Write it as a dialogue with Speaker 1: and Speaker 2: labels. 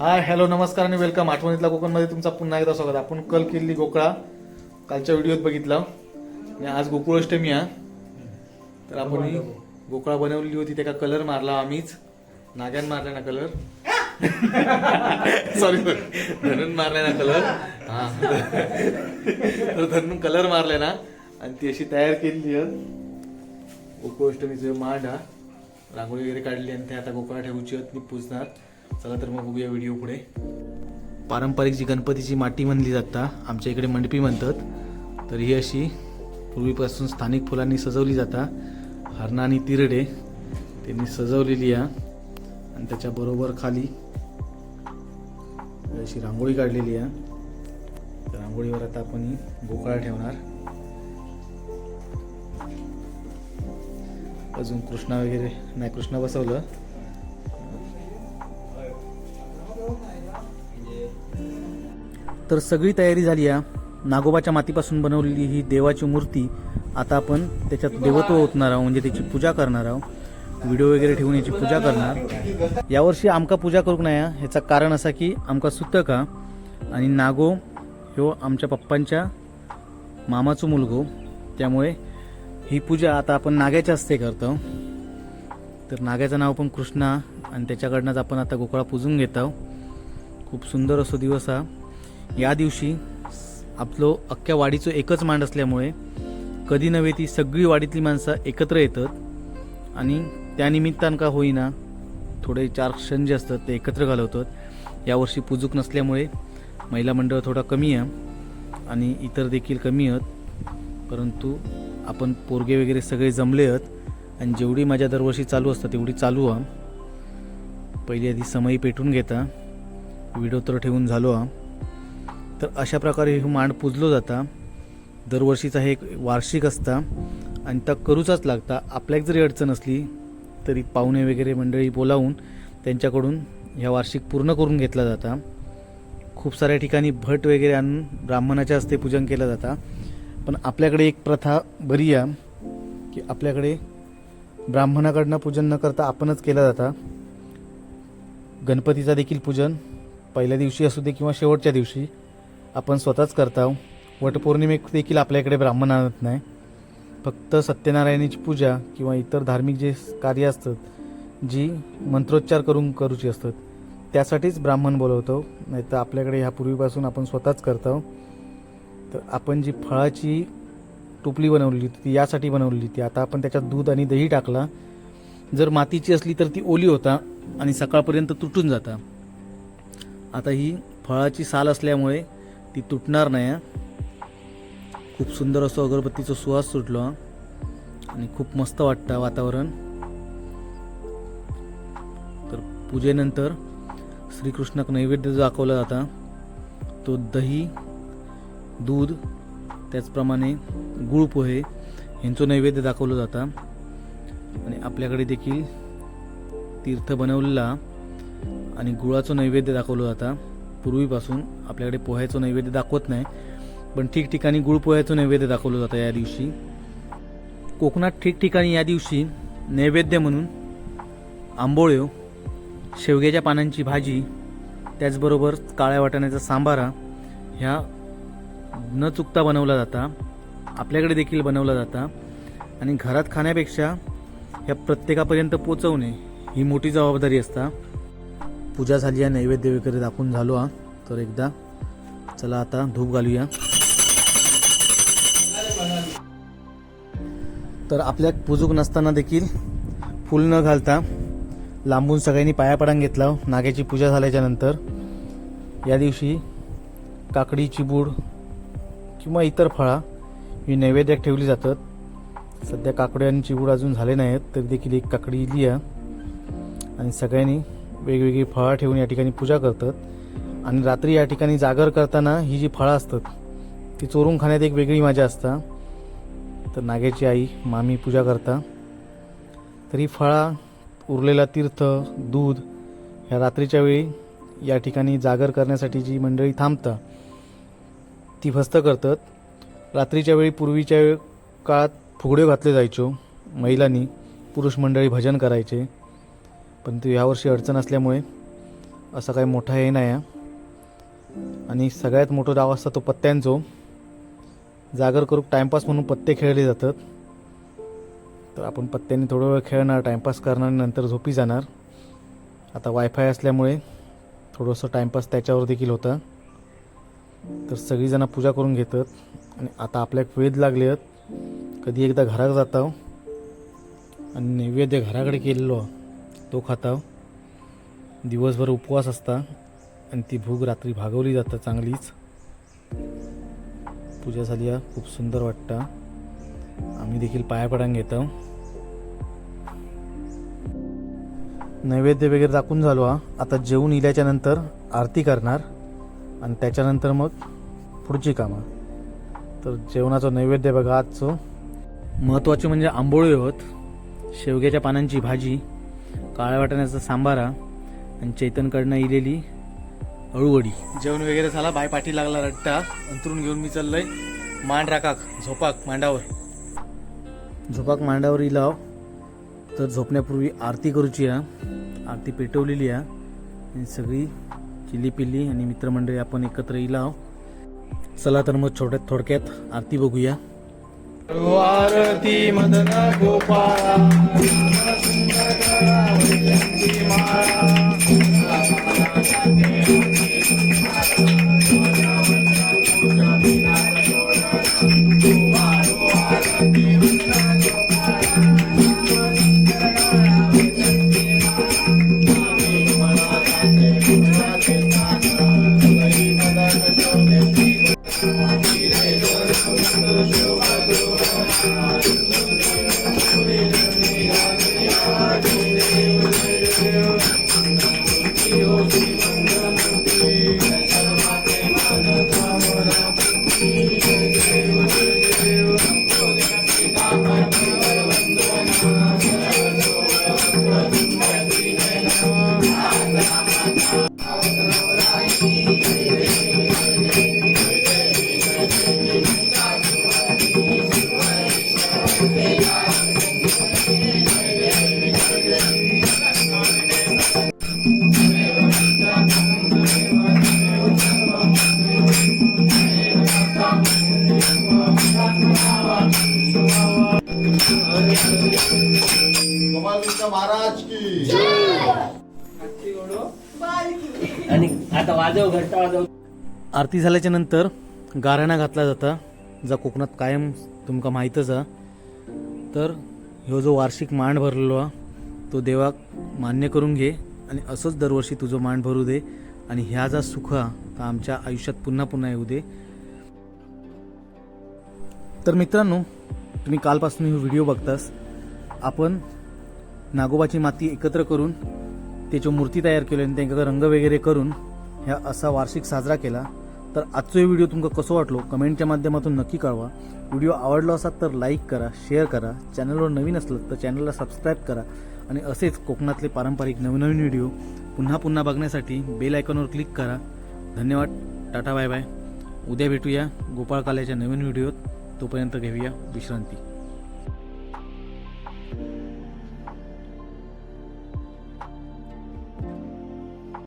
Speaker 1: Hi hello नमस्कार आणि welcome आठवणीतला कोकणमध्ये तुमचा पुन्हा एकदा स्वागत. आपण कल केली गोकळा. कालच्या व्हिडिओत बघितला. आणि आज गोकुळाष्टमी आहे. तर आपण ही गोकळा बनवलेली होती त्याका कलर मारला आम्हीच. नाग्यान मारला ना कलर सॉरी धनून मारलाय ना कलर हा. तर कलर मारलाय ना. आणि ती अशी तयार केलेली आहे. गोकुळाष्टमीचं मांड हा रांगोळी वगैरे काढली आणि ते आता गोकळा ठेवूची आहेत मी पुजणार. चला तर मग बघूया व्हिडिओ पुढे. पारंपरिक जी गणपतीची माती म्हणली जाता आमच्या इकडे मंडपी म्हणतात. तर ही अशी पूर्वीपासून स्थानिक फुलांनी सजवली जाता. हरणा आणि तिरडे त्यांनी सजवलेली आहे आणि त्याच्याबरोबर खाली अशी रांगोळी काढलेली आहे रांगोळीवर आता आपण गोकाळ ठेवणार. अजून कृष्णा वगैरे नाही कृष्णा बसवलं. तर सगळी तयारी झाली आहे नागोबाच्या मातीपासून बनवलेली ही देवाची मूर्ती आता आपण त्याच्यात देवत्व ओतणार आहोत म्हणजे त्याची पूजा करणार आहोत. व्हिडिओ वगैरे ठेवून याची पूजा करणार. यावर्षी आमका पूजा करूक नाही ह्याचं कारण असा की आमका सुतक आणि नागो ह्यो आमच्या पप्पांच्या मामाचो मुलगो. त्यामुळे ही पूजा आता आपण नाग्याच्या हस्ते करतो. तर नाग्याचं नाव पण कृष्णा आणि त्याच्याकडनंच आपण आता गोकुळा पूजून घेत आहोत. खूप सुंदर असो दिवस हा. या दिवशी आपलं अख्ख्या वाडीचं एकच मांड असल्यामुळे कधी नव्हे ती सगळी वाडीतली माणसं एकत्र येतात आणि त्यानिमित्तानं का होईना थोडे चार क्षण जे असतात ते एकत्र घालवतात. यावर्षी पूजूक नसल्यामुळे महिला मंडळ थोडा कमी आहे आणि इतर देखील कमी आहेत. परंतु आपण पोरगे वगैरे सगळे जमले आहेत आणि जेवढी माझ्या दरवर्षी चालू असतात तेवढी चालू आहे. पहिली आधी समयी पेटून घेता. व्हिडिओ तर ठेवून झालो आहे. तर अशा प्रकारे हे मांड पुजलो जाता. दरवर्षीचा हे एक वार्षिक असता. आणि त्या करूचाच लागता. आपल्याक जरी अडचण असली तरी पाहुणे वगैरे मंडळी बोलावून त्यांच्याकडून ह्या वार्षिक पूर्ण करून घेतला जाता. खूप साऱ्या ठिकाणी भट वगैरे आणून ब्राह्मणाच्या हस्ते पूजन केलं जाता. पण आपल्याकडे एक प्रथा बरी आहे की आपल्याकडे ब्राह्मणाकडनं पूजन न करता आपणच केलं जाता. गणपतीचा देखील पूजन पहिल्या दिवशी असू दे किंवा शेवटच्या दिवशी. आपण स्वतःच करता हो. वटपौर्णिमेक देखील आपल्याकडे ब्राह्मण आणत नाही. फक्त सत्यनारायणाची पूजा किंवा इतर धार्मिक जे कार्य असतात जी मंत्रोच्चार करून करूची असतात त्यासाठीच ब्राह्मण बोलवतो हो. नाही तर आपल्याकडे ह्या पूर्वीपासून आपण स्वतःच करतो हो. तर आपण जी फळाची टोपली बनवली होती ती यासाठी बनवलेली होती. आता आपण त्याच्यात दूध आणि दही टाकला. जर मातीची असली तर ती ओली होता आणि सकाळपर्यंत तुटून जाता. आता ही फळाची साल असल्यामुळे ती तुटणार नाही खूप सुंदर असं अगरबत्तीचा सुवास सुटलो आणि खूप मस्त वाटतं वातावरण. तर पूजेनंतर श्रीकृष्णाक नैवेद्य जो दाखवला जाता. तो दही दूध त्याचप्रमाणे गुळ पोहे यांचं नैवेद्य दाखवलं जातं. आणि आपल्याकडे देखील तीर्थ बनवलेला आणि गुळाचं नैवेद्य दाखवलं जातं. पूर्वीपासून आपल्याकडे पोह्याचं नैवेद्य दाखवत नाही पण ठिकठिकाणी गुळ पोह्याचं नैवेद्य दाखवलं जातं या दिवशी. कोकणात ठिकठिकाणी या दिवशी नैवेद्य म्हणून आंबोळ्यो शेवग्याच्या पानांची भाजी त्याचबरोबर काळ्या वाटाण्याचा सांबारा ह्या न चुकता बनवला जाता आपल्याकडे देखील बनवला जाता आणि घरात खाण्यापेक्षा ह्या प्रत्येकापर्यंत पोचवणे ही मोठी जबाबदारी असता. पूजा झाली आहे नैवेद्य वगैरे दाखवून झालो हा. तर एकदा चला आता धूप घालूया. तर आपल्या पूजूक नसताना देखील फुल न घालता लांबून सगळ्यांनी पाया पडान घेतला हो, नाग्याची पूजा झाल्याच्यानंतर. या दिवशी काकडी चिबूड किंवा इतर फळा ही नैवेद्यात ठेवली जातात. सध्या काकडी आणि चिबूड अजून झाले नाहीत तरी देखील एक काकडी इली आहे आणि सगळ्यांनी वेगवेगळी फळं ठेवून या ठिकाणी पूजा करतात. आणि रात्री या ठिकाणी जागर करताना ही जी फळं असतात ती चोरून खाण्यात एक वेगळी मजा असता. तर नागेची आई मामी पूजा करता. तर ही फळा उरलेला तीर्थ दूध ह्या रात्रीच्या वेळी या ठिकाणी जागर करण्यासाठी जी मंडळी थांबता ती फस्त करतात. रात्रीच्या वेळी पूर्वीच्या काळात फुगडे घातले जायचो महिलांनी पुरुष मंडळी भजन करायचे. पण ते यावर्षी अडचण असल्यामुळे असं काही मोठा हे नाही आहे. आणि सगळ्यात मोठं डाव असता तो पत्त्यांचो. जागर करून टाइमपास म्हणून पत्ते खेळले जातात. तर आपण पत्त्यांनी थोडा वेळ खेळणार टाइमपास करणार आणि नंतर झोपी जाणार. आता वायफाय असल्यामुळे थोडंसं टाइमपास त्याच्यावर देखील होता. तर सगळीजणं पूजा करून घेतात. आणि आता आपल्या वेध लागले आहेत कधी एकदा घरात जातो. आणि नैवेद्य घराकडे केलेलो. तो खाताव दिवसभर उपवास असता आणि ती भूक रात्री भागवली जातं चांगलीच. पूजा झाली आहे खूप सुंदर वाटतं. आम्ही देखील पाया घेतो नैवेद्य वगैरे दाखवून झालो हा. आता जेवून इल्याच्या नंतर आरती करणार आणि त्याच्यानंतर मग पुढची कामं. तर जेवणाचं नैवेद्य बघा आजचं. महत्त्वाचे म्हणजे आंबोळी होत. शेवग्याच्या पानांची भाजी. काळ्या वाटाण्याचा सांबारा आणि चैतनकडनं इलेली अळूवडी. जेवण वगैरे झाला बाय पाठी लागला रट्टा. अंतरून घेऊन मी चाललोय. मांड राखाक झोपाक मांडावर. झोपाक मांडावर इलाव. तर झोपण्यापूर्वी आरती करूची आहे. आरती पेटवलेली आहे. आणि सगळी चिल्ली पिल्ली आणि मित्रमंडळी आपण एकत्र इलाव. चला तर मग छोट्यात थोडक्यात आरती बघूया.
Speaker 2: आरती मदन गोपाळा. गोपाल महाराज की
Speaker 3: आणि आता वाजव घंटा वाजव.
Speaker 1: आरती झाल्याच्यानंतर गाराणा घातला जाता जा कोकणात कायम तुमका माहीतच हा. तर ह्यो जो वार्षिक मांड भरलेलो हा तो देवाक मान्य करून घे आणि असंच दरवर्षी तुझं मांड भरू दे आणि ह्या जा सुख हा आमच्या आयुष्यात पुन्हा पुन्हा येऊ दे. तर मित्रांनो तुम्ही कालपासून ही व्हिडिओ बघतास. आपण नागोबाची माती एकत्र करून त्याची मूर्ती तयार केली आणि त्यांना रंग वगैरे करून ह्या असा वार्षिक साजरा केला. तर आजचा व्हिडिओ तुमका कसो वाटलो कमेंटच्या माध्यमातून नक्की कळवा. व्हिडिओ आवडला असा तर लाईक करा शेअर करा. चॅनलवर नवीन असलं तर चॅनलला सबस्क्राईब करा. आणि असेच कोकणातले पारंपरिक नवनवीन व्हिडिओ पुन्हा पुन्हा बघण्यासाठी बेल आयकॉनवर क्लिक करा. धन्यवाद टाटा बाय बाय. उद्या भेटूया गोपाळ काल्याच्या नवीन व्हिडिओत. तोपर्यंत घेऊया विश्रांती.